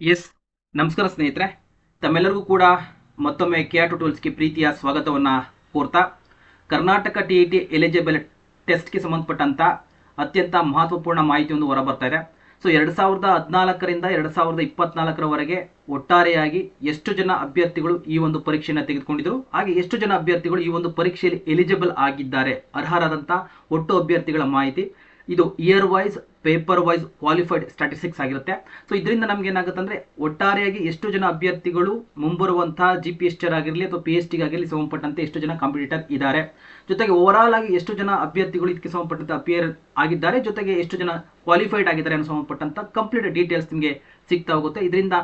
S, ನಮಸ್ಕಾರ ಸ್ನೇಹಿತರೆ. ತಮ್ಮೆಲ್ಲರಿಗೂ ಕೂಡ ಮತ್ತೊಮ್ಮೆ ಕೆ ಆರ್ ಟೂಟೂಲ್ಸ್ಗೆ ಪ್ರೀತಿಯ ಸ್ವಾಗತವನ್ನು ಕೋರ್ತಾ, Karnataka T E T eligible ಟೆಸ್ಟ್ಗೆ ಸಂಬಂಧಪಟ್ಟಂಥ ಅತ್ಯಂತ ಮಹತ್ವಪೂರ್ಣ ಮಾಹಿತಿಯೊಂದು ಹೊರಬರ್ತಾ ಇದೆ. ಸೊ ಎರಡು ಸಾವಿರದ ಹದಿನಾಲ್ಕರಿಂದ ಎರಡು ಸಾವಿರದ ಇಪ್ಪತ್ನಾಲ್ಕರವರೆಗೆ ಒಟ್ಟಾರೆಯಾಗಿ ಎಷ್ಟು ಜನ ಅಭ್ಯರ್ಥಿಗಳು ಈ ಒಂದು ಪರೀಕ್ಷೆಯನ್ನು ತೆಗೆದುಕೊಂಡಿದ್ರು? ಹಾಗೆ ಎಷ್ಟು ಜನ ಅಭ್ಯರ್ಥಿಗಳು ಈ ಒಂದು ಪರೀಕ್ಷೆಯಲ್ಲಿ ಎಲಿಜಿಬಲ್ ಆಗಿದ್ದಾರೆ? ಅರ್ಹರಾದಂಥ ಒಟ್ಟು ಅಭ್ಯರ್ಥಿಗಳ ಮಾಹಿತಿ. ಇದು year wise paper wise qualified statistics ಆಗಿರುತ್ತೆ. ಸೊ ಇದರಿಂದ ನಮ್ಗೆ ಏನಾಗುತ್ತೆ ಅಂದ್ರೆ ಒಟ್ಟಾರೆಯಾಗಿ ಎಷ್ಟು ಜನ ಅಭ್ಯರ್ಥಿಗಳು ಮುಂಬರುವಂತಹ ಜಿ ಪಿ ಎಸ್ ಟಿ ಆಗಿರಲಿ ಅಥವಾ ಪಿ ಎಚ್ ಟಿ ಆಗಿರಲಿ ಸಂಬಂಧಪಟ್ಟಂತೆ ಎಷ್ಟು ಜನ ಕಾಂಪಿಟೇಟರ್ ಇದ್ದಾರೆ. ಜೊತೆಗೆ ಓವರಾಲ್ ಆಗಿ ಎಷ್ಟು ಜನ ಅಭ್ಯರ್ಥಿಗಳು ಇದಕ್ಕೆ ಸಂಬಂಧಪಟ್ಟಂತೆ ಅಪಿಯರ್ ಆಗಿದ್ದಾರೆ, ಜೊತೆಗೆ ಎಷ್ಟು ಜನ ಕ್ವಾಲಿಫೈಡ್ ಆಗಿದ್ದಾರೆ ಅನ್ನೋ ಸಂಬಂಧಪಟ್ಟಂತ ಕಂಪ್ಲೀಟ್ ಡೀಟೇಲ್ಸ್ ನಿಮಗೆ ಸಿಗ್ತಾ ಹೋಗುತ್ತೆ ಇದರಿಂದ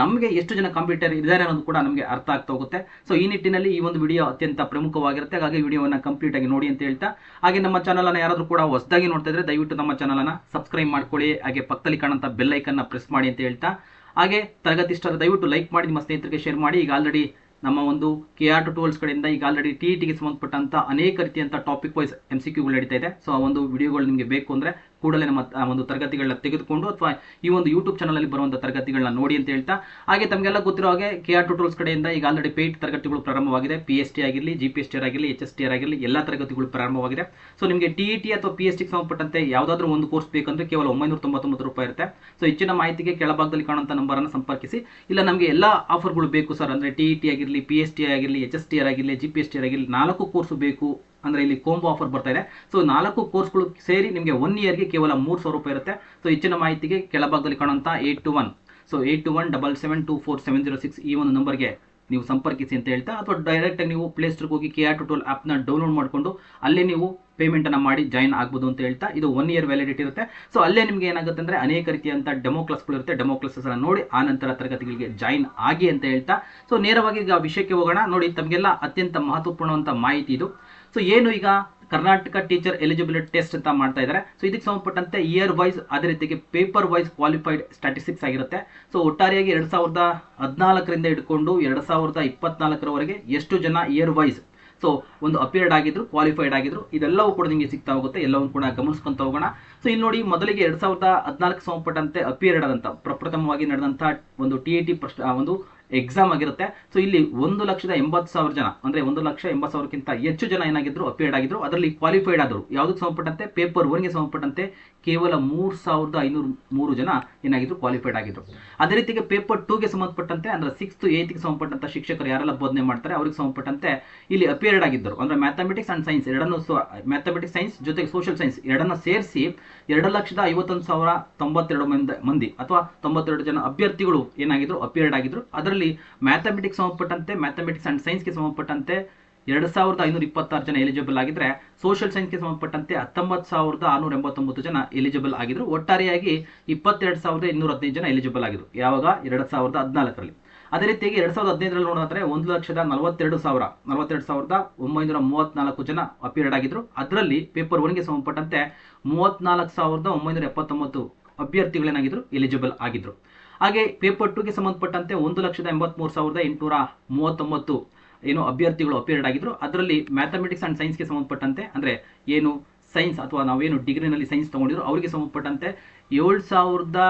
ನಮಗೆ ಎಷ್ಟು ಜನ ಕಂಪ್ಯೂಟರ್ ಇದ್ದಾರೆ ಅನ್ನೋದು ಕೂಡ ನಮಗೆ ಅರ್ಥ ಆಗ್ತಾ ಹೋಗುತ್ತೆ. ಸೊ ಈ ನಿಟ್ಟಿನಲ್ಲಿ ಈ ಒಂದು ವಿಡಿಯೋ ಅತ್ಯಂತ ಪ್ರಮುಖವಾಗಿರುತ್ತೆ. ಹಾಗಾಗಿ ವಿಡಿಯೋವನ್ನು ಕಂಪ್ಲೀಟ್ ಆಗಿ ನೋಡಿ ಅಂತ ಹೇಳ್ತಾ. ಹಾಗೆ ನಮ್ಮ ಚಾನಲ್ ಅನ್ನು ಯಾರಾದರೂ ಕೂಡ ಹೊಸದಾಗಿ ನೋಡ್ತಾ ಇದ್ರೆ ದಯವಿಟ್ಟು ನಮ್ಮ ಚಾನಲ್ ಅನ್ನು ಸಬ್ಸ್ಕ್ರೈಬ್ ಮಾಡ್ಕೊಳ್ಳಿ. ಹಾಗೆ ಪಕ್ಕದಲ್ಲಿ ಕಾಣಂತ ಬೆಲ್ ಐಕನ್ನ ಪ್ರೆಸ್ ಮಾಡಿ ಅಂತ ಹೇಳ್ತಾ. ಹಾಗೆ ತರಗತಿ ಇಷ್ಟ ದಯವಿಟ್ಟು ಲೈಕ್ ಮಾಡಿ, ನಿಮ್ಮ ಸ್ನೇಹಿತರಿಗೆ ಶೇರ್ ಮಾಡಿ. ಈಗ ಆಲ್ರೆಡಿ ನಮ್ಮ ಒಂದು ಕೆ ಆರ್ ಟೂಲ್ಸ್ ಕಡೆಯಿಂದ ಈಗ ಆಲ್ರೆಡಿ ಟಿ ಟಿಗೆ ಸಂಬಂಧಪಟ್ಟಂತ ಅನೇಕ ರೀತಿಯಂತ ಟಾಪಿಕ್ ವೈಸ್ ಎಂ ಸಿ ಕ್ಯೂಗಳು ನಡೀತಾ ಇದೆ. ಸೊ ಆ ಒಂದು ವಿಡಿಯೋಗಳು ನಿಮಗೆ ಬೇಕು ಅಂದ್ರೆ ಕೂಡಲೇ ನಮ್ಮ ಒಂದು ತರಗತಿಗಳನ್ನ ತೆಗೆದುಕೊಂಡು ಅಥವಾ ಈ ಒಂದು ಯೂಟ್ಯೂಬ್ ಚಾನಲಲ್ಲಿ ಬರುವಂತ ತರಗತಿಗಳನ್ನ ನೋಡಿ ಅಂತ ಹೇಳ್ತಾ, ಹಾಗೆ ತಮಗೆಲ್ಲ ಗೊತ್ತಿರೋ ಹಾಗೆ ಕೆ ಆರ್ ಟೋಟಲ್ಸ್ ಕಡೆಯಿಂದ ಈಗ ಆಲ್ರೆಡಿ ಪೇಯ್ಡ್ ತರಗತಿಗಳು ಪ್ರಾರಂಭವಾಗಿದೆ. ಪಿ ಎಸ್ ಟಿ ಆಗಿರಲಿ ಜಿ ಪಿ ಎಸ್ ಟಿ ಆಗಿರಲಿ ಎಚ್ ಎಸ್ ಟಿ ಆಗಿರಲಿ, ಎಲ್ಲ ತರಗತಿಗಳು ಪ್ರಾರಂಭವಾಗಿದೆ. ಸೊ ನಿಮಗೆ ಟಿ ಟಿ ಅಥವಾ ಪಿ ಎಸ್ ಟಿಗೆ ಸಂಬಂಧಪಟ್ಟಂತೆ ಯಾವುದಾದ್ರೂ ಒಂದು ಕೋರ್ಸ್ ಬೇಕಂದ್ರೆ ಕೇವಲ ಒಂಬೈನೂರ ತೊಂಬತ್ತೊಂಬತ್ತು ರೂಪಾಯಿ ಇರುತ್ತೆ. ಸೊ ಹೆಚ್ಚಿನ ಮಾಹಿತಿಗೆ ಕೆಳಭಾಗದಲ್ಲಿ ಕಾಣುವಂಥ ನಂಬರನ್ನು ಸಂಪರ್ಕಿಸಿ. ಇಲ್ಲ, ನಮಗೆ ಎಲ್ಲ ಆಫರ್ಗಳು ಬೇಕು ಸರ್, ಅಂದರೆ ಟಿ ಟಿ ಆಗಿರಲಿ ಪಿ ಎಸ್ ಟಿ ಆಗಿರಲಿ ಎಚ್ ಎಸ್ ಟಿ ಆಗಿರಲಿ ಜಿ ಪಿ ಎಸ್ ಟಿ ಆಗಿರಲಿ, ನಾಲ್ಕು ಕೋರ್ಸು ಬೇಕು. ಅಂದರೆ ಇಲ್ಲಿ ಕೋಂಬೋ ಆಫರ್ ಬರ್ತಾ ಇದೆ. ಸೊ ನಾಲ್ಕು ಕೋರ್ಸ್ಗಳು ಸೇರಿ ನಿಮಗೆ ಒನ್ ಇಯರ್ಗೆ ಕೇವಲ ಮೂರು ಸಾವಿರ ರೂಪಾಯಿ ಇರುತ್ತೆ. ಸೊ ಹೆಚ್ಚಿನ ಮಾಹಿತಿಗೆ ಕೆಳಭಾಗದಲ್ಲಿ ಕಾಣುವಂಥ eight two one so eight two one double seven two four seven zero six ಈ ಒಂದು ನಂಬರ್ಗೆ ನೀವು ಸಂಪರ್ಕಿಸಿ ಅಂತ ಹೇಳ್ತಾ, ಅಥವಾ ಡೈರೆಕ್ಟಾಗಿ ನೀವು ಪ್ಲೇಸ್ಟೋರ್ಗೆ ಹೋಗಿ ಕೆ ಆರ್ ಆಪ್ ಆ್ಯಪ್ನ ಡೌನ್ಲೋಡ್ ಮಾಡಿಕೊಂಡು ಅಲ್ಲೇ ನೀವು ಪೇಮೆಂಟನ್ನು ಮಾಡಿ ಜಾಯಿನ್ ಆಗ್ಬೋದು ಅಂತ ಹೇಳ್ತಾ, ಇದು ಒನ್ ಇಯರ್ ವ್ಯಾಲಿಡಿಟಿ ಇರುತ್ತೆ. ಸೊ ಅಲ್ಲೇ ನಿಮಗೆ ಏನಾಗುತ್ತೆ ಅಂದರೆ ಅನೇಕ ರೀತಿಯಂಥ ಡೆಮೋ ಕ್ಲಾಸ್ಗಳು ಇರುತ್ತೆ. ಡೆಮೋ ಕ್ಲಾಸಸ್ ನೋಡಿ, ಆ ನಂತರ ತರಗತಿಗಳಿಗೆ ಜಾಯಿನ್ ಆಗಿ ಅಂತ ಹೇಳ್ತಾ. ಸೊ ನೇರವಾಗಿ ಈಗ ವಿಷಯಕ್ಕೆ ಹೋಗೋಣ. ನೋಡಿ, ತಮಗೆಲ್ಲ ಅತ್ಯಂತ ಮಹತ್ವಪೂರ್ಣವಂತ ಮಾಹಿತಿ ಇದು. ಸೊ ಏನು ಈಗ ಕರ್ನಾಟಕ ಟೀಚರ್ ಎಲಿಜಿಬಿಲಿಟಿ ಟೆಸ್ಟ್ ಅಂತ ಮಾಡ್ತಾ ಇದ್ದಾರೆ ಸೊ ಇದಕ್ಕೆ ಸಂಬಂಧಪಟ್ಟಂತೆ ಇಯರ್ ವೈಸ್ ಅದೇ ರೀತಿಗೆ ಪೇಪರ್ ವೈಸ್ ಕ್ವಾಲಿಫೈಡ್ ಸ್ಟಾಟಿಸ್ಟಿಕ್ಸ್ ಆಗಿರುತ್ತೆ. ಸೊ ಒಟ್ಟಾರೆಯಾಗಿ ಎರಡು ಸಾವಿರದ ಹದಿನಾಲ್ಕರಿಂದ ಹಿಡ್ಕೊಂಡು ಎರಡ್ ಸಾವಿರದ ಇಪ್ಪತ್ನಾಲ್ಕರವರೆಗೆ ಎಷ್ಟು ಜನ ಇಯರ್ ವೈಸ್ ಸೊ ಒಂದು ಅಪಿಯರ್ಡ್ ಆಗಿದ್ರು ಕ್ವಾಲಿಫೈಡ್ ಆಗಿದ್ರು, ಇದೆಲ್ಲವೂ ಕೂಡ ನಿಮಗೆ ಸಿಗ್ತಾ ಹೋಗುತ್ತೆ. ಎಲ್ಲವನ್ನು ಕೂಡ ಗಮನಿಸ್ಕೊಂತ ಹೋಗೋಣ. ಸೊ ಇಲ್ಲಿ ನೋಡಿ ಮೊದಲಿಗೆ ಎರಡ್ ಸಾವಿರದ ಹದಿನಾಲ್ಕು ಸಂಬಂಧಪಟ್ಟಂತೆ ಅಪಿಯರ್ಡ್ ಆದಂತ ಪ್ರಪ್ರಥಮವಾಗಿ ನಡೆದಂತಹ ಒಂದು ಟಿ ಎ ಟಿ ಒಂದು ಎಕ್ಸಾಮ್ ಆಗಿರುತ್ತೆ. ಸೊ ಇಲ್ಲಿ ಒಂದು ಲಕ್ಷದ ಎಂಬತ್ತು ಸಾವಿರ ಜನ, ಅಂದ್ರೆ ಒಂದು ಲಕ್ಷ ಎಂಬತ್ತು ಸಾವಿರಕ್ಕಿಂತ ಹೆಚ್ಚು ಜನ ಏನಾಗಿದ್ರು ಅಪಿಯರ್ಡ್ ಆಗಿದ್ರು, ಅದರಲ್ಲಿ ಕ್ವಾಲಿಫೈಡ್ ಆದರು. ಯಾವುದಕ್ಕೆ ಸಂಬಂಧಪಟ್ಟಂತೆ? ಪೇಪರ್ ಒನ್ಗೆ ಸಂಬಂಧಪಟ್ಟಂತೆ ಕೇವಲ ಮೂರು ಸಾವಿರದ ಐನೂರು ಮೂರು ಜನ ಏನಾಗಿದ್ರು ಕ್ವಾಲಿಫೈಡ್ ಆಗಿದ್ರು. ಅದೇ ರೀತಿಗೆ ಪೇಪರ್ ಟೂಗೆ ಸಂಬಂಧಪಟ್ಟಂತೆ, ಅಂದ್ರೆ ಸಿಕ್ಸ್ತ್ ಏತ್ಗೆ ಸಂಬಂಧಪಟ್ಟಂತ ಶಿಕ್ಷಕರು ಯಾರೆಲ್ಲ ಬೋಧನೆ ಮಾಡ್ತಾರೆ, ಅವ್ರಿಗೆ ಸಂಬಂಧಪಟ್ಟಂತೆ ಇಲ್ಲಿ ಅಪಿಯರ್ಡ್ ಆಗಿದ್ದರು. ಅಂದ್ರೆ ಮ್ಯಾಥಮೆಟಿಕ್ಸ್ ಅಂಡ್ ಸೈನ್ಸ್ ಎರಡನ್ನು ಮ್ಯಾಥಮೆಟಿಕ್ಸ್ ಸೈನ್ಸ್ ಜೊತೆಗೆ ಸೋಷಿಯಲ್ ಸೈನ್ಸ್ ಎರಡನ್ನ ಸೇರಿಸಿ ಎರಡು ಲಕ್ಷದ ಐವತ್ತೊಂದು ಸಾವಿರ ತೊಂಬತ್ತೆರಡು ಮಂದಿ ಮಂದಿ, ಅಥವಾ ತೊಂಬತ್ತೆರಡು ಜನ ಅಭ್ಯರ್ಥಿಗಳು ಏನಾಗಿದ್ರು ಅಪಿಯರ್ಡ್ ಆಗಿದ್ರು. ಅದರಲ್ಲಿ ಮ್ಯಾಥಮೆಟಿಕ್ಸ್ ಸಂಬಂಧಪಟ್ಟಂತೆ, ಮ್ಯಾಥಮೆಟಿಕ್ಸ್ ಅಂಡ್ ಸೈನ್ಸ್ಗೆ ಸಂಬಂಧಪಟ್ಟಂತೆ ಎರಡು ಸಾವಿರದ ಐನೂರ ಇಪ್ಪತ್ತಾರು ಜನ ಎಲಿಜಿಬಲ್ ಆಗಿದ್ರೆ ಸೋಷಿಯಲ್ ಸೈನ್ಸ್ಗೆ ಸಂಬಂಧಪಟ್ಟಂತೆ ಹತ್ತೊಂಬತ್ತು ಸಾವಿರದ ಆರುನೂರ ಎಂಬತ್ತೊಂಬತ್ತು ಜನ ಎಲಿಜಿಬಲ್ ಆಗಿದ್ರು. ಒಟ್ಟಾರೆಯಾಗಿ ಇಪ್ಪತ್ತೆರಡು ಸಾವಿರದ ಇನ್ನೂರ ಹದಿನೈದು ಜನ ಎಲಿಜಿಬಲ್ ಆಗಿದ್ರು. ಯಾವಾಗ? ಎರಡು ಸಾವಿರದ ಹದಿನಾಲ್ಕರಲ್ಲಿ. ಅದೇ ರೀತಿಯಾಗಿ ಎರಡು ಸಾವಿರದ ಹದಿನೈದರಲ್ಲಿ ನೋಡೋದಾದ್ರೆ ಒಂದು ಲಕ್ಷದ ನಲವತ್ತೆರಡು ಸಾವಿರ, ನಲವತ್ತೆರಡು ಸಾವಿರದ ಒಂಬೈನೂರ ಮೂವತ್ನಾಲ್ಕು ಜನ ಅಪಿಯರ್ಡ್ ಆಗಿದ್ರು. ಅದರಲ್ಲಿ ಪೇಪರ್ ಒನ್ಗೆ ಸಂಬಂಧಪಟ್ಟಂತೆ ಮೂವತ್ನಾಲ್ಕು ಸಾವಿರದ ಒಂಬೈನೂರ ಎಪ್ಪತ್ತೊಂಬತ್ತು ಅಭ್ಯರ್ಥಿಗಳೇನಾಗಿದ್ರು? ಎಲಿಜಿಬಲ್ ಆಗಿದ್ರು. ಹಾಗೆ ಪೇಪರ್ ಟೂಗೆ ಸಂಬಂಧಪಟ್ಟಂತೆ ಒಂದು ಲಕ್ಷದ ಎಂಬತ್ಮೂರು ಸಾವಿರದ ಎಂಟುನೂರ ಮೂವತ್ತೊಂಬತ್ತು ಏನು ಅಭ್ಯರ್ಥಿಗಳು ಅಪಿಯರ್ಡ್ ಆಗಿದ್ರು. ಅದರಲ್ಲಿ ಮ್ಯಾಥಮೆಟಿಕ್ಸ್ ಅಂಡ್ ಸೈನ್ಸ್ಗೆ ಸಂಬಂಧಪಟ್ಟಂತೆ, ಅಂದ್ರೆ ಏನು ಸೈನ್ಸ್ ಅಥವಾ ನಾವೇನು ಡಿಗ್ರಿನಲ್ಲಿ ಸೈನ್ಸ್ ತಗೊಂಡಿದ್ರು, ಅವರಿಗೆ ಸಂಬಂಧಪಟ್ಟಂತೆ ಏಳು ಸಾವಿರದ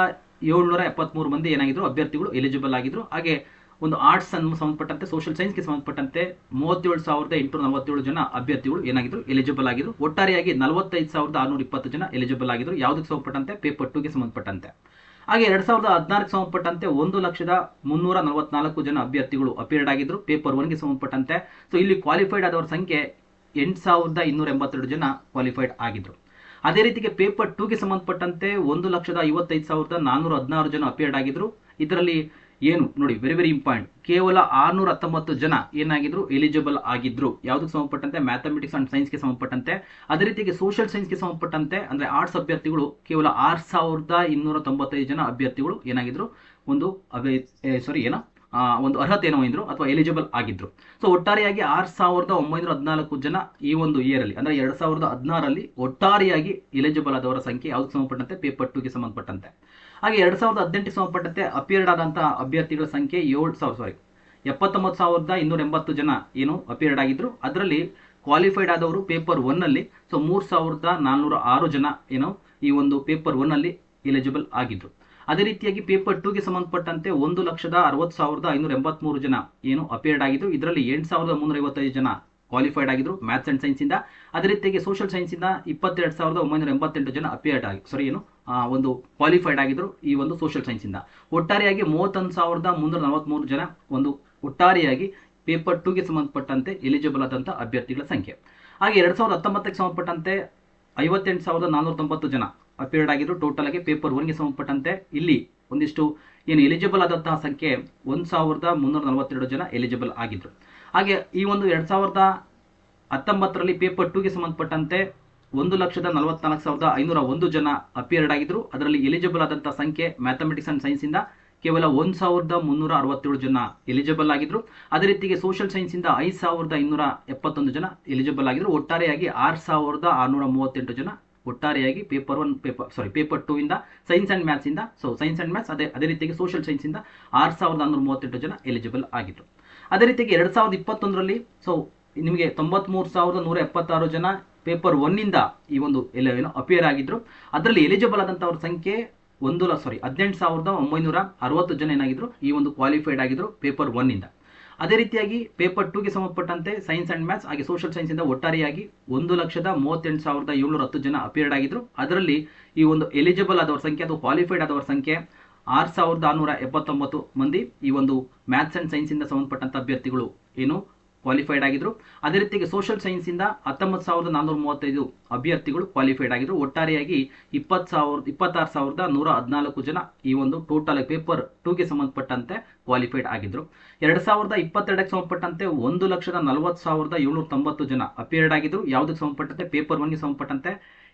ಏಳ್ನೂರ ಎಪ್ಪತ್ಮೂರು ಮಂದಿ ಏನಾಗಿದ್ರು, ಅಭ್ಯರ್ಥಿಗಳು ಎಲಿಜಿಬಲ್ ಆಗಿದ್ರು. ಹಾಗೆ ಒಂದು ಆರ್ಟ್ಸ್ ಅನ್ನು ಸಂಬಂಧಪಟ್ಟಂತೆ ಸೋಷಿಯಲ್ ಸೈನ್ಸ್ಗೆ ಸಂಬಂಧಪಟ್ಟಂತೆ ಮೂವತ್ತೇಳು ಸಾವಿರದ ಎಂಟುನೂರ ನಲವತ್ತೇಳು ಜನ ಅಭ್ಯರ್ಥಿಗಳು ಏನಾಗಿದ್ರು ಎಲಿಜಿಬಲ್ ಆಗಿದ್ರು. ಒಟ್ಟಾರೆಯಾಗಿ ನಲವತ್ತೈದು ಸಾವಿರದ ಆರುನೂರ ಇಪ್ಪತ್ತು ಜನ ಎಲಿಜಿಬಲ್ ಆಗಿದ್ರು. ಯಾವುದಕ್ಕೆ ಸಂಬಂಧಪಟ್ಟಂತೆ? ಪೇಪರ್ ಟೂಗೆ ಸಂಬಂಧಪಟ್ಟಂತೆ. ಹಾಗೆ ಎರಡ್ ಸಾವಿರದ ಹದಿನಾರಕ್ಕೆ ಸಂಬಂಧಪಟ್ಟಂತೆ ಒಂದು ಲಕ್ಷದ ಮುನ್ನೂರ ನಲವತ್ನಾಲ್ಕು ಜನ ಅಭ್ಯರ್ಥಿಗಳು ಅಪಿಯರ್ಡ್ ಆಗಿದ್ರು. ಪೇಪರ್ ಒನ್ಗೆ ಸಂಬಂಧಪಟ್ಟಂತೆ. ಸೊ ಇಲ್ಲಿ ಕ್ವಾಲಿಫೈಡ್ ಆದವರ ಸಂಖ್ಯೆ ಎಂಟು ಸಾವಿರದ ಇನ್ನೂರ ಎಂಬತ್ತೆರಡು ಜನ ಕ್ವಾಲಿಫೈಡ್ ಆಗಿದ್ರು. ಅದೇ ರೀತಿಗೆ ಪೇಪರ್ ಟೂಗೆ ಸಂಬಂಧಪಟ್ಟಂತೆ ಒಂದು ಲಕ್ಷದ ಐವತ್ತೈದು ಸಾವಿರದ ನಾನ್ನೂರ ಹದಿನಾರು ಜನ ಅಪಿಯರ್ಡ್ ಆಗಿದ್ರು. ಇದರಲ್ಲಿ ಏನು? ನೋಡಿ ವೆರಿ ವೆರಿ ಇಂಪಾರ್ಟೆಂಟ್ ಕೇವಲ ಆರ್ನೂರ ಹತ್ತೊಂಬತ್ತು ಜನ ಏನಾಗಿದ್ರು ಎಲಿಜಿಬಲ್ ಆಗಿದ್ರು. ಯಾವುದಕ್ಕೆ ಸಂಬಂಧಪಟ್ಟಂತೆ? ಮ್ಯಾಥಮೆಟಿಕ್ಸ್ ಅಂಡ್ ಸೈನ್ಸ್ಗೆ ಸಂಬಂಧಪಟ್ಟಂತೆ. ಅದೇ ರೀತಿಗೆ ಸೋಷಿಯಲ್ ಸೈನ್ಸ್ಗೆ ಸಂಬಂಧಪಟ್ಟಂತೆ, ಅಂದ್ರೆ ಆರ್ಟ್ಸ್ ಅಭ್ಯರ್ಥಿಗಳು ಕೇವಲ ಆರು ಸಾವಿರದ ಇನ್ನೂರ ತೊಂಬತ್ತೈದು ಜನ ಅಭ್ಯರ್ಥಿಗಳು ಏನಾಗಿದ್ರು? ಒಂದು ಸಾರಿ ಏನ? ಒಂದು ಅರ್ಹತೆಯನ್ನು ಹೊಂದಿದ್ರು ಅಥವಾ ಎಲಿಜಿಬಲ್ ಆಗಿದ್ರು. ಸೊ ಒಟ್ಟಾರೆಯಾಗಿ ಆರು ಸಾವಿರದ ಒಂಬೈನೂರ ಹದಿನಾಲ್ಕು ಜನ ಈ ಒಂದು ಇಯರ್ ಅಲ್ಲಿ, ಅಂದ್ರೆ ಎರಡ್ ಸಾವಿರದ ಹದಿನಾರಲ್ಲಿ ಒಟ್ಟಾರೆಯಾಗಿ ಎಲಿಜಿಬಲ್ ಆದವರ ಸಂಖ್ಯೆ ಯಾವುದಕ್ಕೆ ಸಂಬಂಧಪಟ್ಟಂತೆ? ಪೇಪರ್ ಟೂಗೆ ಸಂಬಂಧಪಟ್ಟಂತೆ. ಹಾಗೆ ಎರಡ್ ಸಾವಿರದ ಹದಿನೆಂಟು ಸಂಬಂಧಪಟ್ಟಂತೆ ಅಪಿಯರ್ಡ್ ಆದಂತಹ ಅಭ್ಯರ್ಥಿಗಳ ಸಂಖ್ಯೆ ಏಳು ಸಾವಿರ, ಸಾರಿ, ಎಪ್ಪತ್ತೊಂಬತ್ತು ಸಾವಿರದ ಇನ್ನೂರ ಎಂಬತ್ತು ಜನ ಏನು ಅಪಿಯರ್ಡ್ ಆಗಿದ್ರು. ಅದರಲ್ಲಿ ಕ್ವಾಲಿಫೈಡ್ ಆದವರು ಪೇಪರ್ ಒನ್ನಲ್ಲಿ ಸೊ ಮೂರ್ ಸಾವಿರದ ನಾನ್ನೂರ ಆರು ಜನ ಏನು ಈ ಒಂದು ಪೇಪರ್ ಒನ್ನಲ್ಲಿ ಎಲಿಜಿಬಲ್ ಆಗಿದ್ರು. ಅದೇ ರೀತಿಯಾಗಿ ಪೇಪರ್ ಟೂಗೆ ಸಂಬಂಧಪಟ್ಟಂತೆ ಒಂದು ಲಕ್ಷದ ಅರವತ್ತು ಸಾವಿರದ ಐನೂರ ಎಂಬತ್ಮೂರು ಜನ ಏನು ಅಪಿಯರ್ಡ್ ಆಗಿದ್ರು. ಇದರಲ್ಲಿ ಎಂಟು ಸಾವಿರದ ಮುನ್ನೂರ ಐವತ್ತೈದು ಜನ ಕ್ವಾಲಿಫೈಡ್ ಆಗಿದ್ರು ಮ್ಯಾಥ್ಸ್ ಅಂಡ್ ಸೈನ್ಸ್ ಇಂದ. ಅದೇ ರೀತಿಯಾಗಿ ಸೋಷಿಯಲ್ ಸೈನ್ಸ್ ಇಂದ ಇಪ್ಪತ್ತೆರಡು ಸಾವಿರದ ಒಂಬೈನೂರ ಎಂಬತ್ತೆಂಟು ಜನ ಅಪಿಯರ್ಡ್ ಆಗಿ ಸಾರಿ ಏನು ಒಂದು ಕ್ವಾಲಿಫೈಡ್ ಆಗಿದ್ರು ಈ ಒಂದು ಸೋಷಿಯಲ್ ಸೈನ್ಸ್ ಇಂದ. ಒಟ್ಟಾರೆಯಾಗಿ ಮೂವತ್ತೊಂದು ಸಾವಿರದ ಮುನ್ನೂರ ನಲವತ್ತ್ಮೂರು ಜನ ಒಂದು ಒಟ್ಟಾರೆಯಾಗಿ ಪೇಪರ್ ಟೂಗೆ ಸಂಬಂಧಪಟ್ಟಂತೆ ಎಲಿಜಿಬಲ್ ಆದಂಥ ಅಭ್ಯರ್ಥಿಗಳ ಸಂಖ್ಯೆ. ಹಾಗೆ ಎರಡು ಸಾವಿರದ ಹತ್ತೊಂಬತ್ತಕ್ಕೆ ಸಂಬಂಧಪಟ್ಟಂತೆ ಐವತ್ತೆಂಟು ಸಾವಿರದ ನಾನ್ನೂರ ತೊಂಬತ್ತು ಜನ ಅಪಿಯರ್ಡ್ ಆಗಿದ್ರು. ಟೋಟಲ್ ಆಗಿ ಪೇಪರ್ ಒನ್ಗೆ ಸಂಬಂಧಪಟ್ಟಂತೆ ಇಲ್ಲಿ ಒಂದಿಷ್ಟು ಏನು ಎಲಿಜಿಬಲ್ ಆದಂತಹ ಸಂಖ್ಯೆ ಒಂದು ಸಾವಿರದ ಮುನ್ನೂರ ನಲವತ್ತೆರಡು ಜನ ಎಲಿಜಿಬಲ್ ಆಗಿದ್ರು. ಹಾಗೆ ಈ ಒಂದು ಎರಡು ಸಾವಿರದ ಹತ್ತೊಂಬತ್ತರಲ್ಲಿ ಪೇಪರ್ ಟೂಗೆ ಸಂಬಂಧಪಟ್ಟಂತೆ ಒಂದು ಲಕ್ಷದ ನಲವತ್ನಾಲ್ಕು ಸಾವಿರದ ಐನೂರ ಒಂದು ಜನ ಅಪಿಯರ್ಡ್ ಆಗಿದ್ರು ಅದರಲ್ಲಿ ಎಲಿಜಿಬಲ್ ಆದಂಥ ಸಂಖ್ಯೆ ಮ್ಯಾಥಮೆಟಿಕ್ಸ್ ಅಂಡ್ ಸೈನ್ಸ್ ಇಂದ ಕೇವಲ ಒಂದು ಸಾವಿರದ ಮುನ್ನೂರ ಅರವತ್ತೇಳು ಜನ ಎಲಿಜಿಬಲ್ ಆಗಿದ್ರು ಅದೇ ರೀತಿಗೆ ಸೋಷಿಯಲ್ ಸೈನ್ಸ್ ಇಂದ ಐದು ಸಾವಿರದ ಇನ್ನೂರ ಎಪ್ಪತ್ತೊಂದು ಜನ ಎಲಿಜಿಬಲ್ ಆಗಿದ್ರು ಒಟ್ಟಾರೆಯಾಗಿ ಆರು ಸಾವಿರದ ಆರುನೂರ ಮೂವತ್ತೆಂಟು ಜನ ಒಟ್ಟಾರೆಯಾಗಿ paper one paper sorry paper two ಇಂದ ಸೈನ್ಸ್ ಅಂಡ್ ಮ್ಯಾಥ್ಸ್ ಇಂದ ಸೊ ಸೈನ್ಸ್ ಅಂಡ್ ಮ್ಯಾಥ್ಸ್ ಅದೇ ಅದೇ ರೀತಿಯಾಗಿ ಸೋಷಿಯಲ್ ಸೈನ್ಸ್ ಇಂದ ಆರು ಸಾವಿರದ ನಾನ್ನೂರ ಮೂವತ್ತೆಂಟು ಜನ ಎಲಿಜಿಬಲ್ ಆಗಿದ್ರು. ಅದೇ ರೀತಿಯಾಗಿ ಎರಡು ಸಾವಿರದ ಇಪ್ಪತ್ತೊಂದರಲ್ಲಿ ಸೊ ನಿಮಗೆ ತೊಂಬತ್ಮೂರು ಸಾವಿರದ ನೂರ ಎಪ್ಪತ್ತಾರು ಜನ ಪೇಪರ್ ಒನ್ನಿಂದ ಈ ಒಂದು ಎಲ್ಲ ಏನು ಅಪಿಯರ್ ಆಗಿದ್ರು. ಅದರಲ್ಲಿ ಎಲಿಜಿಬಲ್ ಆದಂಥವ್ರ ಸಂಖ್ಯೆ ಒಂದು ಲ ಸಾರಿ ಹದಿನೆಂಟು ಸಾವಿರದ ಒಂಬೈನೂರ ಅರವತ್ತು ಜನ ಏನಾಗಿದ್ರು, ಈ ಒಂದು ಕ್ವಾಲಿಫೈಡ್ ಆಗಿದ್ರು ಪೇಪರ್ ಒನ್ನಿಂದ ಅದೇ ರೀತಿಯಾಗಿ ಪೇಪರ್ ಟೂಗೆ ಸಂಬಂಧಪಟ್ಟಂತೆ ಸೈನ್ಸ್ ಅಂಡ್ ಮ್ಯಾಥ್ಸ್ ಹಾಗೆ ಸೋಷಿಯಲ್ ಸೈನ್ಸ್ ಇಂದ ಒಟ್ಟಾರೆಯಾಗಿ ಒಂದು ಲಕ್ಷದ ಮೂವತ್ತೆಂಟು ಸಾವಿರದ ಏಳ್ನೂರ ಹತ್ತು ಜನ ಅಪಿಯರ್ಡ್ ಆಗಿದ್ರು. ಅದರಲ್ಲಿ ಈ ಒಂದು ಎಲಿಜಿಬಲ್ ಆದವರ ಸಂಖ್ಯೆ ಅಥವಾ ಕ್ವಾಲಿಫೈಡ್ ಆದವರ ಸಂಖ್ಯೆ ಆರು ಸಾವಿರದ ಆರುನೂರ ಎಪ್ಪತ್ತೊಂಬತ್ತು ಮಂದಿ ಈ ಒಂದು ಮ್ಯಾಥ್ಸ್ ಅಂಡ್ ಸೈನ್ಸ್ ಇಂದ ಸಂಬಂಧಪಟ್ಟಂತ ಅಭ್ಯರ್ಥಿಗಳು ಏನು? ಕ್ವಾಲಿಫೈಡ್ ಆಗಿದ್ರು. ಅದೇ ರೀತಿಗೆ ಸೋಷಿಯಲ್ ಸೈನ್ಸ್ ಇಂದ ಹತ್ತೊಂಬತ್ತು ಸಾವಿರದ ನಾನ್ನೂರ ಮೂವತ್ತೈದು ಅಭ್ಯರ್ಥಿಗಳು ಕ್ವಾಲಿಫೈಡ್ ಆಗಿದ್ರು. ಒಟ್ಟಾರೆಯಾಗಿ ಇಪ್ಪತ್ತು ಸಾವಿರದ ಇಪ್ಪತ್ತಾರು ಸಾವಿರದ ನೂರ ಹದಿನಾಲ್ಕು ಜನ ಈ ಒಂದು ಟೋಟಲ್ ಪೇಪರ್ ಟೂಗೆ ಸಂಬಂಧಪಟ್ಟಂತೆ ಕ್ವಾಲಿಫೈಡ್ ಆಗಿದ್ರು. ಎರಡು ಸಾವಿರದ ಇಪ್ಪತ್ತೆರಡಕ್ಕೆ ಸಂಬಂಧಪಟ್ಟಂತೆ ಒಂದು ಲಕ್ಷದ ನಲವತ್ತು ಸಾವಿರದ ಏಳ್ನೂರ ತೊಂಬತ್ತು ಜನ ಅಪಿಯರ್ಡ್ ಆಗಿದ್ರು. ಯಾವುದಕ್ಕೆ ಸಂಬಂಧಪಟ್ಟಂತೆ? ಪೇಪರ್ ಒನ್ಗೆ ಸಂಬಂಧಪಟ್ಟಂತೆ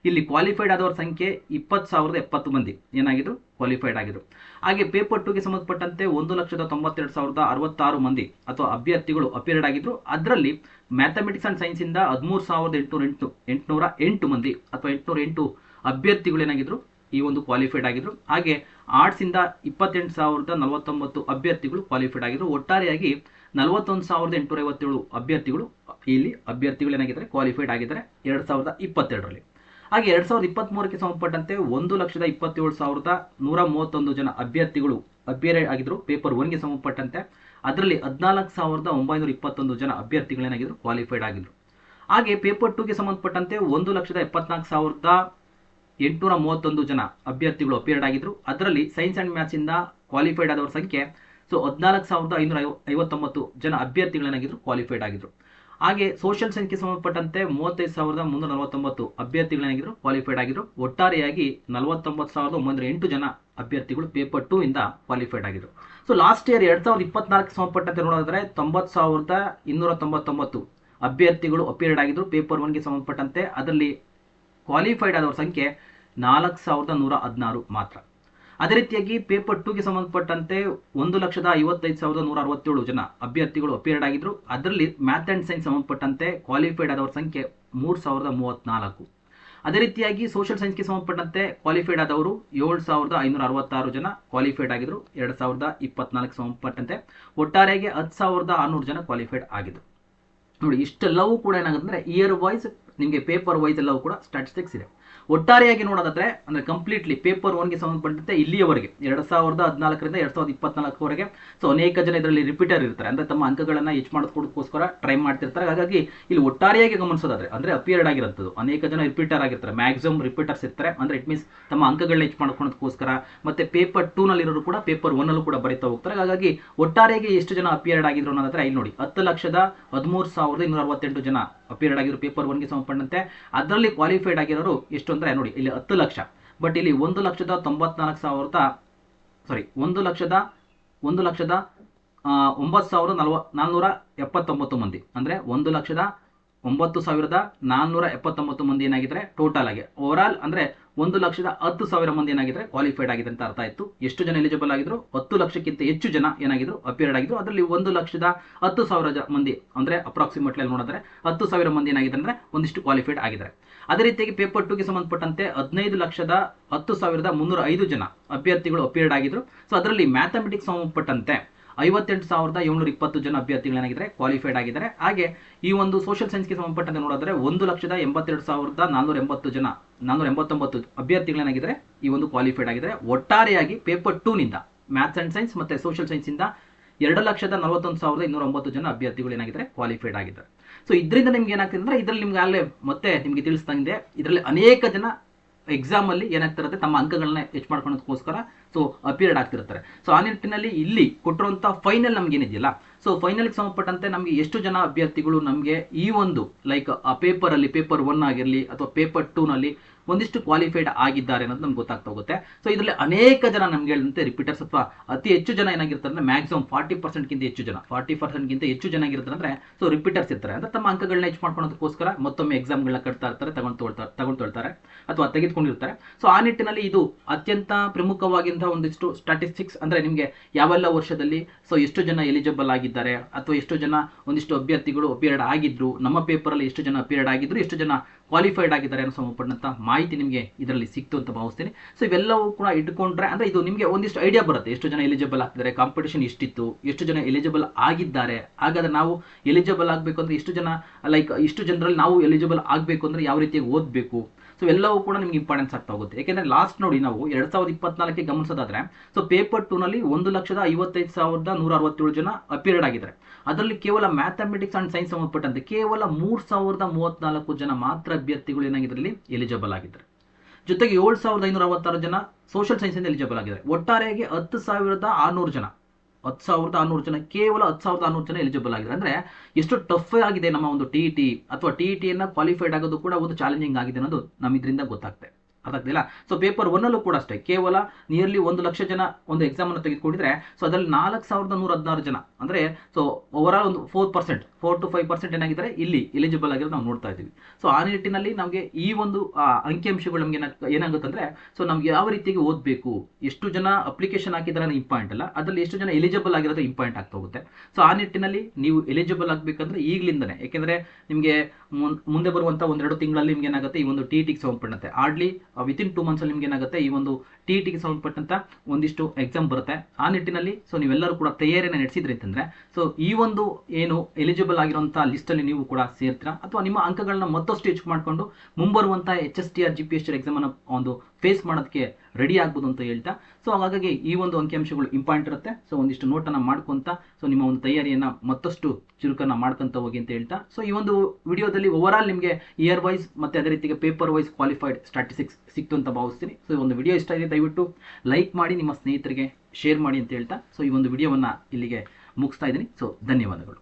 ಇಲ್ಲಿ ಕ್ವಾಲಿಫೈಡ್ ಆದವರ ಸಂಖ್ಯೆ ಇಪ್ಪತ್ತು ಸಾವಿರದ ಎಪ್ಪತ್ತು ಮಂದಿ. ಏನಾಗಿದ್ರು? ಕ್ವಾಲಿಫೈಡ್ ಆಗಿದ್ರು. ಹಾಗೆ ಪೇಪರ್ ಟೂಗೆ ಸಂಬಂಧಪಟ್ಟಂತೆ ಒಂದು ಲಕ್ಷದ ತೊಂಬತ್ತೆರಡು ಸಾವಿರದ ಅರವತ್ತಾರು ಮಂದಿ ಅಥವಾ ಅಭ್ಯರ್ಥಿಗಳು ಅಪಿಯರ್ಡ್ ಆಗಿದ್ರು. ಅದರಲ್ಲಿ ಮ್ಯಾಥಮೆಟಿಕ್ಸ್ ಅಂಡ್ ಸೈನ್ಸ್ ಇಂದ ಹದಿಮೂರು ಸಾವಿರದ ಎಂಟುನೂರ ಎಂಟು ಎಂಟುನೂರ ಎಂಟು ಮಂದಿ ಅಥವಾ ಎಂಟುನೂರ ಎಂಟು ಅಭ್ಯರ್ಥಿಗಳು ಏನಾಗಿದ್ರು? ಈ ಒಂದು ಕ್ವಾಲಿಫೈಡ್ ಆಗಿದ್ರು. ಹಾಗೆ ಆರ್ಟ್ಸ್ ಇಂದ ಇಪ್ಪತ್ತೆಂಟು ಸಾವಿರದ ನಲವತ್ತೊಂಬತ್ತು ಅಭ್ಯರ್ಥಿಗಳು ಕ್ವಾಲಿಫೈಡ್ ಆಗಿದ್ರು. ಒಟ್ಟಾರೆಯಾಗಿ ನಲವತ್ತೊಂದು ಸಾವಿರದ ಎಂಟುನೂರ ಐವತ್ತೇಳು ಅಭ್ಯರ್ಥಿಗಳು ಇಲ್ಲಿ ಅಭ್ಯರ್ಥಿಗಳು ಏನಾಗಿದ್ದಾರೆ? ಕ್ವಾಲಿಫೈಡ್ ಆಗಿದ್ದಾರೆ. ಎರಡು ಸಾವಿರದ ಇಪ್ಪತ್ತೆರಡರಲ್ಲಿ. ಹಾಗೆ ಎರಡ್ ಸಾವಿರದ ಇಪ್ಪತ್ತ್ಮೂರಕ್ಕೆ ಸಂಬಂಧಪಟ್ಟಂತೆ ಒಂದು ಲಕ್ಷದ ಇಪ್ಪತ್ತೇಳು ಸಾವಿರದ ನೂರ ಮೂವತ್ತೊಂದು ಜನ ಅಭ್ಯರ್ಥಿಗಳು ಅಪಿಯರ್ ಆಗಿದ್ರು. ಪೇಪರ್ ಒನ್ಗೆ ಸಂಬಂಧಪಟ್ಟಂತೆ ಅದರಲ್ಲಿ ಹದಿನಾಲ್ಕು ಸಾವಿರದ ಒಂಬೈನೂರ ಇಪ್ಪತ್ತೊಂದು ಜನ ಅಭ್ಯರ್ಥಿಗಳೇನಾಗಿದ್ರು ಕ್ವಾಲಿಫೈಡ್ ಆಗಿದ್ರು. ಹಾಗೆ ಪೇಪರ್ ಟೂಗೆ ಸಂಬಂಧಪಟ್ಟಂತೆ ಒಂದು ಲಕ್ಷದ ಎಪ್ಪತ್ನಾಲ್ಕು ಸಾವಿರದ ಎಂಟುನೂರ ಮೂವತ್ತೊಂದು ಜನ ಅಭ್ಯರ್ಥಿಗಳು ಅಪಿಯರ್ಡ್ ಆಗಿದ್ರು. ಅದರಲ್ಲಿ ಸೈನ್ಸ್ ಅಂಡ್ ಮ್ಯಾಥ್ಸ್ ಇಂದ ಕ್ವಾಲಿಫೈಡ್ ಆದವರ ಸಂಖ್ಯೆ ಸೊ ಹದಿನಾಲ್ಕು ಸಾವಿರದ ಐನೂರ ಐವ ಐವತ್ತೊಂಬತ್ತು ಜನ ಅಭ್ಯರ್ಥಿಗಳೇನಾಗಿದ್ರು ಕ್ವಾಲಿಫೈಡ್ ಆಗಿದ್ರು. ಹಾಗೆ ಸೋಷಿಯಲ್ ಸೈನ್ಸ್ಗೆ ಸಂಬಂಧಪಟ್ಟಂತೆ ಮೂವತ್ತೈದು ಸಾವಿರದ ಮುನ್ನೂರ ನಲವತ್ತೊಂಬತ್ತು ಅಭ್ಯರ್ಥಿಗಳೇನಾಗಿದ್ರು ಕ್ವಾಲಿಫೈಡ್ ಆಗಿದ್ರು. ಒಟ್ಟಾರೆಯಾಗಿ ನಲವತ್ತೊಂಬತ್ತು ಸಾವಿರದ ಒಂಬೈನೂರ ಎಂಟು ಜನ ಅಭ್ಯರ್ಥಿಗಳು ಪೇಪರ್ ಟೂ ಇಂದ ಕ್ವಾಲಿಫೈಡ್ ಆಗಿದ್ರು. ಸೊ ಲಾಸ್ಟ್ ಇಯರ್ ಎರಡ್ ಸಾವಿರದ ಇಪ್ಪತ್ನಾಲ್ಕು ಸಂಬಂಧಪಟ್ಟಂತೆ ನೋಡಿದ್ರೆ ತೊಂಬತ್ತು ಸಾವಿರದ ಇನ್ನೂರ ತೊಂಬತ್ತೊಂಬತ್ತು ಅಭ್ಯರ್ಥಿಗಳು ಅಪಿಯರ್ಡ್ ಆಗಿದ್ರು. ಪೇಪರ್ ಒನ್ಗೆ ಸಂಬಂಧಪಟ್ಟಂತೆ. ಅದರಲ್ಲಿ ಕ್ವಾಲಿಫೈಡ್ ಆದವರ ಸಂಖ್ಯೆ ನಾಲ್ಕು ಸಾವಿರದ ನೂರ ಹದಿನಾರು ಮಾತ್ರ. ಅದೇ ರೀತಿಯಾಗಿ ಪೇಪರ್ ಟೂಗೆ ಸಂಬಂಧಪಟ್ಟಂತೆ ಒಂದು ಲಕ್ಷದ ಐವತ್ತೈದು ಸಾವಿರದ ನೂರ ಅರವತ್ತೇಳು ಜನ ಅಭ್ಯರ್ಥಿಗಳು ಅಪಿಯರ್ಡ್ ಆಗಿದ್ರು. ಅದರಲ್ಲಿ ಮ್ಯಾಥ್ ಅಂಡ್ ಸೈನ್ಸ್ ಸಂಬಂಧಪಟ್ಟಂತೆ ಕ್ವಾಲಿಫೈಡ್ ಆದವರ ಸಂಖ್ಯೆ ಮೂರು ಸಾವಿರದ ಮೂವತ್ನಾಲ್ಕು. ಅದೇ ರೀತಿಯಾಗಿ ಸೋಷಿಯಲ್ ಸೈನ್ಸ್ಗೆ ಸಂಬಂಧಪಟ್ಟಂತೆ ಕ್ವಾಲಿಫೈಡ್ ಆದವರು ಏಳು ಸಾವಿರದ ಐನೂರ ಅರವತ್ತಾರು ಜನ ಕ್ವಾಲಿಫೈಡ್ ಆಗಿದ್ರು. ಎರಡು ಸಾವಿರದ ಇಪ್ಪತ್ನಾಲ್ಕು ಸಂಬಂಧಪಟ್ಟಂತೆ ಒಟ್ಟಾರೆಯಾಗಿ ಹತ್ತು ಸಾವಿರದ ಆರುನೂರು ಜನ ಕ್ವಾಲಿಫೈಡ್ ಆಗಿದ್ರು. ನೋಡಿ, ಇಷ್ಟೆಲ್ಲವೂ ಕೂಡ ಏನಾಗುತ್ತೆ ಅಂದರೆ ಇಯರ್ ವೈಸ್ ನಿಮಗೆ ಪೇಪರ್ ವೈಸ್ ಎಲ್ಲವೂ ಕೂಡ ಸ್ಟ್ಯಾಟಿಸ್ಟಿಕ್ಸ್ ಇದೆ. ಒಟ್ಟಾರೆಯಾಗಿ ನೋಡೋದಾದ್ರೆ, ಅಂದ್ರೆ ಕಂಪ್ಲೀಟ್ಲಿ ಪೇಪರ್ ಒನ್ಗೆ ಸಂಬಂಧಪಟ್ಟಂತೆ ಇಲ್ಲಿಯವರೆಗೆ, ಎರಡ್ ಸಾವಿರದ ಹದಿನಾಲ್ಕರಿಂದ ಎರಡ್ ಸಾವಿರದ ಇಪ್ಪತ್ನಾಲ್ಕವರೆಗೆ ಸೊ ಅನೇಕ ಜನ ಇದರಲ್ಲಿ ರಿಪೀಟರ್ ಇರ್ತಾರೆ. ಅಂದ್ರೆ ತಮ್ಮ ಅಂಕಗಳನ್ನ ಹೆಚ್ಚು ಮಾಡೋದಕ್ಕೋಸ್ಕರ ಟ್ರೈ ಮಾಡ್ತಿರ್ತಾರೆ. ಹಾಗಾಗಿ ಇಲ್ಲಿ ಒಟ್ಟಾರೆಯಾಗಿ ಗಮನಿಸೋದಾದ್ರೆ, ಅಂದ್ರೆ ಅಪಿಯರ್ಡ್ ಆಗಿರೋಂಥದ್ದು. ಅನೇಕ ಜನ ರಿಪೀಟರ್ ಆಗಿರ್ತಾರೆ. ಮ್ಯಾಕ್ಸಿಮಮ್ ರಿಪೀಟರ್ಸ್ ಇರ್ತಾರೆ. ಅಂದ್ರೆ ಇಟ್ ಮೀನ್ಸ್ ತಮ್ಮ ಅಂಕಗಳನ್ನ ಹೆಚ್ಚು ಮಾಡ್ಕೊಳೋದಕ್ಕೋಸ್ಕರ ಮತ್ತೆ ಪೇಪರ್ ಟೂನಲ್ಲಿರೋರು ಕೂಡ ಪೇಪರ್ ಒನ್ನಲ್ಲೂ ಕೂಡ ಬರೀತಾ ಹೋಗ್ತಾರೆ. ಹಾಗಾಗಿ ಒಟ್ಟಾರೆಯಾಗಿ ಎಷ್ಟು ಜನ ಅಪಿಯರ್ಡ್ ಆಗಿದ್ರು ಅನ್ನೋದಾದ್ರೆ, ಇಲ್ಲಿ ನೋಡಿ, ಹತ್ತು ಲಕ್ಷದ ಹದಿಮೂರು ಸಾವಿರದ ಇನ್ನೂರ ಅರವತ್ತೆಂಟು ಜನ ಅಪಿಯರ್ಡ್ ಆಗಿರೋ ಪೇಪರ್ ಒನ್ಗೆ ಸಂಬಂಧಪಟ್ಟಂತೆ ಅದರಲ್ಲಿ ಕ್ವಾಲಿಫೈಡ್ ಆಗಿರೋರು ಎಷ್ಟು ಅಂದರೆ ನೋಡಿ, ಇಲ್ಲಿ ಹತ್ತು ಲಕ್ಷ. ಬಟ್ ಇಲ್ಲಿ ಒಂದು ಲಕ್ಷದ ತೊಂಬತ್ನಾಲ್ಕು ಸಾವಿರದ ಸಾರಿ ಒಂದು ಲಕ್ಷದ ಒಂದು ಲಕ್ಷದ ಒಂಬತ್ತು ಸಾವಿರದ ನಲ್ವ ನಾನ್ನೂರ ಎಪ್ಪತ್ತೊಂಬತ್ತು ಮಂದಿ. ಅಂದರೆ ಒಂದು ಲಕ್ಷದ ಒಂಬತ್ತು ಸಾವಿರದ ನಾನ್ನೂರ ಎಪ್ಪತ್ತೊಂಬತ್ತು ಮಂದಿ ಏನಾಗಿದ್ದಾರೆ ಟೋಟಲ್ ಆಗಿ. ಓವರಾಲ್ ಅಂದರೆ ಒಂದು ಲಕ್ಷದ ಹತ್ತು ಸಾವಿರ ಮಂದಿ ಏನಾಗಿದ್ರೆ ಕ್ವಾಲಿಫೈಡ್ ಆಗಿದೆ ಅಂತ ಅರ್ಥ ಆಯಿತು. ಎಷ್ಟು ಜನ ಎಲಿಜಿಬಲ್ ಆಗಿದ್ರು? ಹತ್ತು ಲಕ್ಷಕ್ಕಿಂತ ಹೆಚ್ಚು ಜನ ಏನಾಗಿದ್ರು? ಅಪಿಯರ್ಡ್ ಆಗಿದ್ರು. ಅದರಲ್ಲಿ ಒಂದು ಲಕ್ಷದ ಹತ್ತು ಸಾವಿರ ಮಂದಿ ಅಂದರೆ ಅಪ್ರಾಕ್ಸಿಮೇಟ್ಲಿ ನೋಡಿದ್ರೆ ಹತ್ತು ಸಾವಿರ ಮಂದಿ ಏನಾಗಿದೆ ಅಂದರೆ ಒಂದಿಷ್ಟು ಕ್ವಾಲಿಫೈಡ್ ಆಗಿದ್ದಾರೆ. ಅದೇ ರೀತಿಯಾಗಿ ಪೇಪರ್ ಟುಗೆ ಸಂಬಂಧಪಟ್ಟಂತೆ ಹದಿನೈದು ಲಕ್ಷದ ಹತ್ತು ಸಾವಿರದ ಮುನ್ನೂರ ಐದು ಜನ ಅಭ್ಯರ್ಥಿಗಳು ಅಪಿಯರ್ಡ್ ಆಗಿದ್ರು. ಸೊ ಅದರಲ್ಲಿ ಮ್ಯಾಥಮೆಟಿಕ್ಸ್ ಸಂಬಂಧಪಟ್ಟಂತೆ ಐವತ್ತೆಂಟು ಸಾವಿರದ ಏಳ್ನೂರ ಇಪ್ಪತ್ತು ಜನ ಅಭ್ಯರ್ಥಿಗಳೇನಾಗಿದ್ದಾರೆ ಕ್ವಾಲಿಫೈಡ್ ಆಗಿದ್ದಾರೆ. ಹಾಗೆ ಈ ಒಂದು ಸೋಷಿಯಲ್ ಸೈನ್ಸ್ಗೆ ಸಂಬಂಧಪಟ್ಟಂತೆ ನೋಡಿದ್ರೆ ಒಂದು ಲಕ್ಷದ ಎಂಬತ್ತೆರಡು ಸಾವಿರದ ನಾನ್ನೂರ ಎಂಬತ್ತು ಜನ ನಾನ್ನೂರ ಎಂಬತ್ತೊಂಬತ್ತು ಅಭ್ಯರ್ಥಿಗಳೇನಾಗಿದ್ದಾರೆ ಈ ಒಂದು ಕ್ವಾಲಿಫೈಡ್ ಆಗಿದ್ದಾರೆ. ಒಟ್ಟಾರೆಯಾಗಿ ಪೇಪರ್ ಟೂನಿಂದ ಮ್ಯಾಥ್ಸ್ ಅಂಡ್ ಸೈನ್ಸ್ ಮತ್ತೆ ಸೋಷಿಯಲ್ ಸೈನ್ಸಿಂದ ಎರಡು ಲಕ್ಷದ ನಲವತ್ತೊಂದು ಸಾವಿರದ ಇನ್ನೂರ ಒಂಬತ್ತು ಜನ ಅಭ್ಯರ್ಥಿಗಳು ಏನಾಗಿದ್ದಾರೆ ಕ್ವಾಲಿಫೈಡ್ ಆಗಿದ್ದಾರೆ. ಸೊ ಇದರಿಂದ ನಿಮ್ಗೆ ಏನಾಗ್ತದೆ ಅಂದ್ರೆ ಇದರಲ್ಲಿ ನಿಮ್ಗೆ ಅಲ್ಲೇ ಮತ್ತೆ ನಿಮ್ಗೆ ತಿಳಿಸ್ದಂಗೆ ಇದರಲ್ಲಿ ಅನೇಕ ಜನ ಎಕ್ಸಾಮಲ್ಲಿ ಏನಾಗ್ತಿರುತ್ತೆ ತಮ್ಮ ಅಂಕಗಳನ್ನ ಹೆಚ್ಚು ಮಾಡ್ಕೊಳ್ಳೋದಕ್ಕೋಸ್ಕರ ಸೊ ಅಪಿಯರ್ಡ್ ಆಗ್ತಿರ್ತಾರೆ ಸೊ ಆ ನಿಟ್ಟಿನಲ್ಲಿ ಇಲ್ಲಿ ಕೊಟ್ಟಿರುವಂಥ ಫೈನಲ್ ನಮ್ಗೇನಿದೆಯಲ್ಲ ಸೊ ಫೈನಲ್ಗೆ ಸಂಬಂಧಪಟ್ಟಂತೆ ನಮಗೆ ಎಷ್ಟು ಜನ ಅಭ್ಯರ್ಥಿಗಳು ನಮಗೆ ಈ ಒಂದು ಲೈಕ್ ಆ ಪೇಪರಲ್ಲಿ ಪೇಪರ್ ಒನ್ ಆಗಿರಲಿ ಅಥವಾ ಪೇಪರ್ ಟೂನಲ್ಲಿ ಒಂದಿಷ್ಟು ಕ್ವಾಲಿಫೈಡ್ ಆಗಿದ್ದಾರೆ ಅನ್ನೋದು ನಮ್ಗೆ ಗೊತ್ತಾಗ್ತಾ ಹೋಗುತ್ತೆ. ಸೊ ಇದರಲ್ಲಿ ಅನೇಕ ಜನ ನಮ್ಗೆ ಹೇಳಿದಂತೆ ರಿಪೀಟರ್ಸ್ ಅಥವಾ ಅತಿ ಹೆಚ್ಚು ಜನ ಏನಾಗಿರ್ತಾರೆ ಅಂದ್ರೆ ಮ್ಯಾಕ್ಸಿಮಮ್ ಫಾರ್ಟಿ ಪರ್ಸೆಂಟ್ಗಿಂತ ಹೆಚ್ಚು ಜನ. ಫಾರ್ಟಿ ಪರ್ಸೆಂಟ್ಗಿಂತ ಹೆಚ್ಚು ಜನ ಆಗಿರ್ತಾರೆ ಅಂದ್ರೆ ಸೊ ರಿಪೀಟರ್ಸ್ ಇರ್ತಾರೆ. ಅಂದ್ರೆ ತಮ್ಮ ಅಂಕಗಳನ್ನ ಹೆಚ್ಚು ಮಾಡ್ಕೊಳ್ಳೋದಕ್ಕೋಸ್ಕರ ಮತ್ತೊಮ್ಮೆ ಎಕ್ಸಾಮ್ಗಳನ್ನ ಕಟ್ತಾ ಇರ್ತಾರೆ, ತಗೊಂಡು ತೊಳ್ತಾರೆ ತಗೊಂಡು ತೊಳ್ತಾರೆ ಅಥವಾ ತೆಗೆದುಕೊಂಡಿರ್ತಾರೆ. ಸೊ ಆ ನಿಟ್ಟಿನಲ್ಲಿ ಇದು ಅತ್ಯಂತ ಪ್ರಮುಖವಾಗಿಂತ ಒಂದಿಷ್ಟು ಸ್ಟಾಟಿಸ್ಟಿಕ್ಸ್ ಅಂದ್ರೆ ನಿಮಗೆ ಯಾವೆಲ್ಲ ವರ್ಷದಲ್ಲಿ ಸೊ ಎಷ್ಟು ಜನ ಎಲಿಜಿಬಲ್ ಆಗಿದ್ದಾರೆ ಅಥವಾ ಎಷ್ಟು ಜನ ಒಂದಿಷ್ಟು ಅಭ್ಯರ್ಥಿಗಳು ಅಪಿಯರ್ಡ್ ಆಗಿದ್ರು, ನಮ್ಮ ಪೇಪರ್ ಅಲ್ಲಿ ಎಷ್ಟು ಜನ ಅಪಿಯರ್ಡ್ ಆಗಿದ್ರು, ಎಷ್ಟು ಜನ ಕ್ವಾಲಿಫೈಡ್ ಆಗಿದ್ದಾರೆ ಅನ್ನೋ ಸಂಬಂಧಪಟ್ಟಂತ ಮಾಹಿತಿ ನಿಮಗೆ ಇದರಲ್ಲಿ ಸಿಕ್ತು ಅಂತ ಭಾವಿಸ್ತೀನಿ. ಸೊ ಇವೆಲ್ಲವೂ ಕೂಡ ಇಟ್ಕೊಂಡ್ರೆ ಅಂದ್ರೆ ಇದು ನಿಮಗೆ ಒಂದಿಷ್ಟು ಐಡಿಯಾ ಬರುತ್ತೆ. ಎಷ್ಟು ಜನ ಎಲಿಜಿಬಲ್ ಆಗ್ತಿದ್ದಾರೆ ಕಾಂಪಿಟೇಷನ್ ಎಷ್ಟಿತ್ತು ಎಷ್ಟು ಜನ ಎಲಿಜಿಬಲ್ ಆಗಿದ್ದಾರೆ. ಹಾಗಾದ್ರೆ ನಾವು ಎಲಿಜಿಬಲ್ ಆಗಬೇಕು ಅಂದ್ರೆ ಎಷ್ಟು ಜನ ಲೈಕ್ ಇಷ್ಟು ಜನರಲ್ಲಿ ನಾವು ಎಲಿಜಿಬಲ್ ಆಗಬೇಕು ಅಂದ್ರೆ ಯಾವ ರೀತಿಯಾಗಿ ಓದಬೇಕು? ಸೊ ಎಲ್ಲವೂ ಕೂಡ ನಿಮ್ಗೆ ಇಂಪಾರ್ಟೆನ್ಸ್ ಆಗ್ತಾ ಹೋಗುತ್ತೆ. ಯಾಕೆಂದ್ರೆ ಲಾಸ್ಟ್ ನೋಡಿ ನಾವು ಎರಡ್ ಸಾವಿರದ ಇಪ್ಪತ್ನಾಲ್ಕಕ್ಕೆ ಗಮನಿಸೋದಾದ್ರೆ ಸೊ ಪೇಪರ್ ಟೂ ನಲ್ಲಿ ಒಂದು ಲಕ್ಷದ ಐವತ್ತೈದು ಸಾವಿರದ ನೂರ ಅರವತ್ತೇಳು ಜನ ಅಪಿಯರ್ಡ್ ಆಗಿದ್ದಾರೆ. ಅದರಲ್ಲಿ ಕೇವಲ ಮ್ಯಾಥಮೆಟಿಕ್ಸ್ ಅಂಡ್ ಸೈನ್ಸ್ ಸಂಬಂಧಪಟ್ಟಂತೆ ಕೇವಲ ಮೂರ್ ಸಾವಿರದ ಮೂವತ್ನಾಲ್ಕು ಜನ ಮಾತ್ರ ಅಭ್ಯರ್ಥಿಗಳು ಏನಾಗಿದ್ರಲ್ಲಿ ಎಲಿಜಿಬಲ್ ಆಗಿದ್ದಾರೆ. ಜೊತೆಗೆ ಏಳು ಸಾವಿರದ ಐನೂರ ಅರವತ್ತಾರು ಜನ ಸೋಷಿಯಲ್ ಸೈನ್ಸ್ ಇಂದ ಎಲಿಜಿಬಲ್ ಆಗಿದ್ದಾರೆ. ಒಟ್ಟಾರೆಯಾಗಿ ಹತ್ತು ಸಾವಿರದ ಆರ್ನೂರು ಜನ. ಹತ್ತು ಸಾವಿರದ ಆರ್ನೂರು ಜನ, ಕೇವಲ ಹತ್ತು ಸಾವಿರದ ಆರ್ನೂರು ಜನ ಎಲಿಜಿಬಲ್ ಆಗಿದೆ ಅಂದ್ರೆ ಎಷ್ಟು ಟಫ್ ಆಗಿದೆ ನಮ್ಮ ಒಂದು ಟಿ ಟಿ ಅಥವಾ ಟಿ ಟಿಯನ್ನು ಕ್ವಾಲಿಫೈಡ್ ಆಗೋದು ಕೂಡ ಒಂದು ಚಾಲೆಂಜಿಂಗ್ ಆಗಿದೆ ಅನ್ನೋದು ನಮ್ ಇದರಿಂದ ಗೊತ್ತಾಗ್ತದೆ. ಅದಾಗ್ತಿಲ್ಲ. ಸೊ ಪೇಪರ್ ಒನ್ನಲ್ಲೂ ಕೂಡ ಅಷ್ಟೇ. ಕೇವಲ ನಿಯರ್ಲಿ ಒಂದು ಲಕ್ಷ ಜನ ಒಂದು ಎಕ್ಸಾಮ್ ಅನ್ನು ತೆಗೆದುಕೊಂಡಿದ್ರೆ ಸೊ ಅದರಲ್ಲಿ ನಾಲ್ಕು ಸಾವಿರದ ನೂರ ಹದಿನಾರು ಜನ. ಅಂದ್ರೆ ಸೊ ಓವರ್ ಆಲ್ ಒಂದು four percent four to five percent ಏನಾಗಿದ್ದಾರೆ, ಇಲ್ಲಿ ಎಲಿಜಿಬಲ್ ಆಗಿರೋದು ನಾವು ನೋಡ್ತಾ ಇದ್ದೀವಿ. ಸೊ ಆ ನಿಟ್ಟಿನಲ್ಲಿ ನಮಗೆ ಈ ಒಂದು ಅಂಕಿಅಂಶಗಳು ನಮಗೆ ಏನಾಗುತ್ತೆ ಅಂದ್ರೆ ಸೊ ನಮ್ಗೆ ಯಾವ ರೀತಿಯಾಗಿ ಓದಬೇಕು, ಎಷ್ಟು ಜನ ಅಪ್ಲಿಕೇಶನ್ ಹಾಕಿದ್ರೆ ಇಂಪಾರ್ಟೆಂಟ್ ಅಲ್ಲ, ಅದರಲ್ಲಿ ಎಷ್ಟು ಜನ ಎಲಿಜಿಬಲ್ ಆಗಿರೋದು ಇಂಪಾರ್ಟೆಂಟ್ ಆಗ್ತಾ ಹೋಗುತ್ತೆ. ಸೊ ಆ ನಿಟ್ಟಿನಲ್ಲಿ ನೀವು ಎಲಿಜಿಬಲ್ ಆಗಬೇಕಂದ್ರೆ ಈಗಲಿಂದನೇ ಯಾಕೆಂದ್ರೆ ನಿಮಗೆ ಮುಂದೆ ಬರುವಂತ ಒಂದೆರಡು ತಿಂಗಳಲ್ಲಿ ನಿಮ್ಗೆ ಏನಾಗುತ್ತೆ, ಈ ಒಂದು ಟಿ ಟಿಗೆ ಸಂಬಂಧಪಟ್ಟಂತೆ ಆರ್ಡ್ಲಿ ವಿತಿನ್ ಟೂ ಮಂತ್ಸ್ ಅಲ್ಲಿ ನಿಮ್ಗೆ ಏನಾಗುತ್ತೆ? ಈ ಒಂದು ಟಿ ಟಿಗೆ ಸಂಬಂಧಪಟ್ಟಂತ ಒಂದಿಷ್ಟು ಎಕ್ಸಾಮ್ ಬರುತ್ತೆ. ಆ ನಿಟ್ಟಿನಲ್ಲಿ ಸೊ ನೀವೆಲ್ಲರೂ ಕೂಡ ತಯಾರಿಯನ್ನು ನಡೆಸಿದ್ರಿ ಅಂತಂದ್ರೆ ಸೊ ಈ ಒಂದು ಏನು ಎಲಿಜಿಬಲ್ ಆಗಿರುವಂತ ಲಿಸ್ಟ್ ಅಲ್ಲಿ ನೀವು ಕೂಡ ಸೇರ್ತೀರಾ? ಅಥವಾ ನಿಮ್ಮ ಅಂಕಗಳನ್ನ ಮತ್ತಷ್ಟು ಹೆಚ್ಚು ಮಾಡಿಕೊಂಡು ಮುಂಬರುವಂತ H S T R G P S T exam ಅನ್ನ ಒಂದು ಫೇಸ್ ಮಾಡೋದಕ್ಕೆ ರೆಡಿ ಆಗ್ಬೋದು ಅಂತ ಹೇಳ್ತಾ. ಸೊ ಹಾಗಾಗಿ ಈ ಒಂದು ಅಂಕಿಅಂಶಗಳು ಇಂಪಾರ್ಟೆಂಟ್ ಇರುತ್ತೆ. ಸೊ ಒಂದಿಷ್ಟು ನೋಟನ್ನು ಮಾಡ್ಕೊತ ಸೊ ನಿಮ್ಮ ಒಂದು ತಯಾರಿಯನ್ನು ಮತ್ತಷ್ಟು ಚುರುಕನ್ನು ಮಾಡ್ಕೊತ ಹೋಗಿ ಅಂತ ಹೇಳ್ತಾ. ಸೊ ಈ ಒಂದು ವಿಡಿಯೋದಲ್ಲಿ ಓವರ್ ನಿಮಗೆ ಇಯರ್ ವೈಸ್ ಮತ್ತು ಅದೇ ರೀತಿಗೆ ಪೇಪರ್ ವೈಸ್ ಕ್ವಾಲಿಫೈಡ್ ಸ್ಟಾಟಿಸ್ಟಿಕ್ಸ್ ಸಿಕ್ತು ಅಂತ ಭಾವಿಸ್ತೀನಿ. ಸೊ ಈ ಒಂದು ವಿಡಿಯೋ ಇಷ್ಟ ಆಗಿದೆ, ದಯವಿಟ್ಟು ಲೈಕ್ ಮಾಡಿ, ನಿಮ್ಮ ಸ್ನೇಹಿತರಿಗೆ ಶೇರ್ ಮಾಡಿ ಅಂತ ಹೇಳ್ತಾ. ಸೊ ಈ ಒಂದು ವಿಡಿಯೋವನ್ನು ಇಲ್ಲಿಗೆ ಮುಗಿಸ್ತಾ ಇದ್ದೀನಿ. ಸೊ ಧನ್ಯವಾದಗಳು.